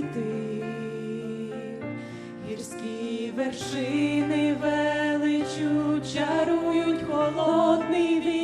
світи, гірські вершини величу чарують холодний вік.